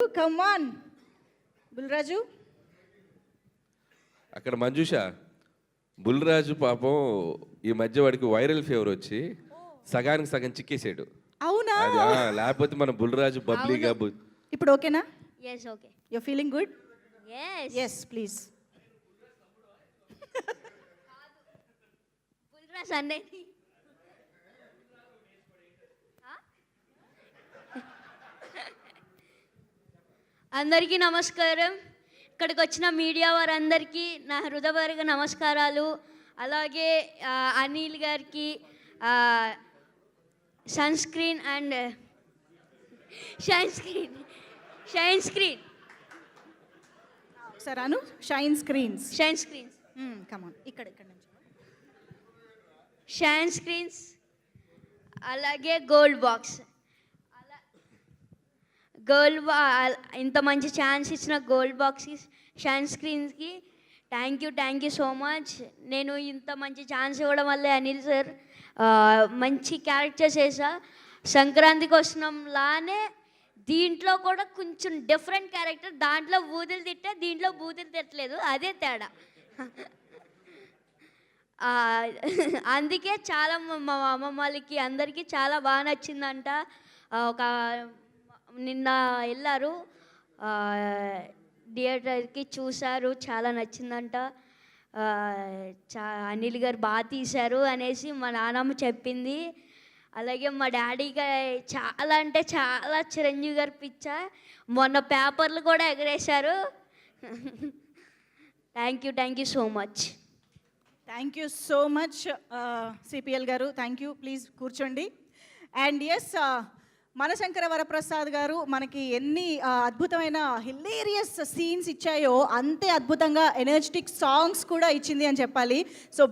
Come on Bulraju. అక్కడ మంజుష బుల్రాజు పాపం ఈ మధ్య వాడికి వైరల్ ఫీవర్ వచ్చి సగానికి సగం చిక్కేసాడు అవునా? లేకపోతే మన బుల్రాజు బబ్లీగా ఇప్పుడు ఓకేనా? Yes okay you feeling good yes yes please Bulraj అన్నే అందరికీ నమస్కారం. ఇక్కడికి వచ్చిన మీడియా వారందరికీ నా హృదయపూర్వక నమస్కారాలు. అలాగే అనిల్ గారికి sun screen and shine screen shine screen. ఒకసారి అను shine screens. Shine screens. Come on ఇక్కడ ఇక్కడ నుంచి. షైన్ స్క్రీన్స్ అలాగే గోల్డ్ బాక్స్. గోల్డ్ బా ఇంత మంచి ఛాన్స్ ఇచ్చిన గోల్డ్ బాక్స్కి షాన్ స్క్రీన్స్కి thank you thank you so much నేను ఇంత మంచి ఛాన్స్ ఇవ్వడం వల్లే అనిల్ సార్ మంచి క్యారెక్టర్స్ వేసా సంక్రాంతికి వస్తున్నాంలానే దీంట్లో కూడా కొంచెం డిఫరెంట్ క్యారెక్టర్ దాంట్లో బూతులు తిట్టా దీంట్లో బూతులు తిట్టలేదు అదే తేడా. అందుకే చాలా మా- మా అమ్మమ్మ వాళ్ళకి అందరికీ చాలా బాగా నచ్చిందంట. ఒక నిన్న వెళ్ళారు థియేటర్కి చూశారు. చాలా నచ్చిందంట. చా అనిల్ గారు బాగా తీశారు అనేసి మా నాన్నమ్మ చెప్పింది. అలాగే మా డాడీగా చాలా అంటే చాలా చిరంజీవి గారు పిచ్చ. మొన్న పేపర్లు కూడా ఎగరేశారు. Thank you thank you so much. Thank you so much CPL గారు. Thank you. ప్లీజ్ కూర్చోండి. అండ్ ఎస్ మనశంకర వరప్రసాద్ గారు మనకి ఎన్ని అద్భుతమైన హిలేరియస్ సీన్స్ ఇచ్చాయో అంతే అద్భుతంగా ఎనర్జెటిక్ సాంగ్స్ కూడా ఇచ్చింది అని చెప్పాలి. సో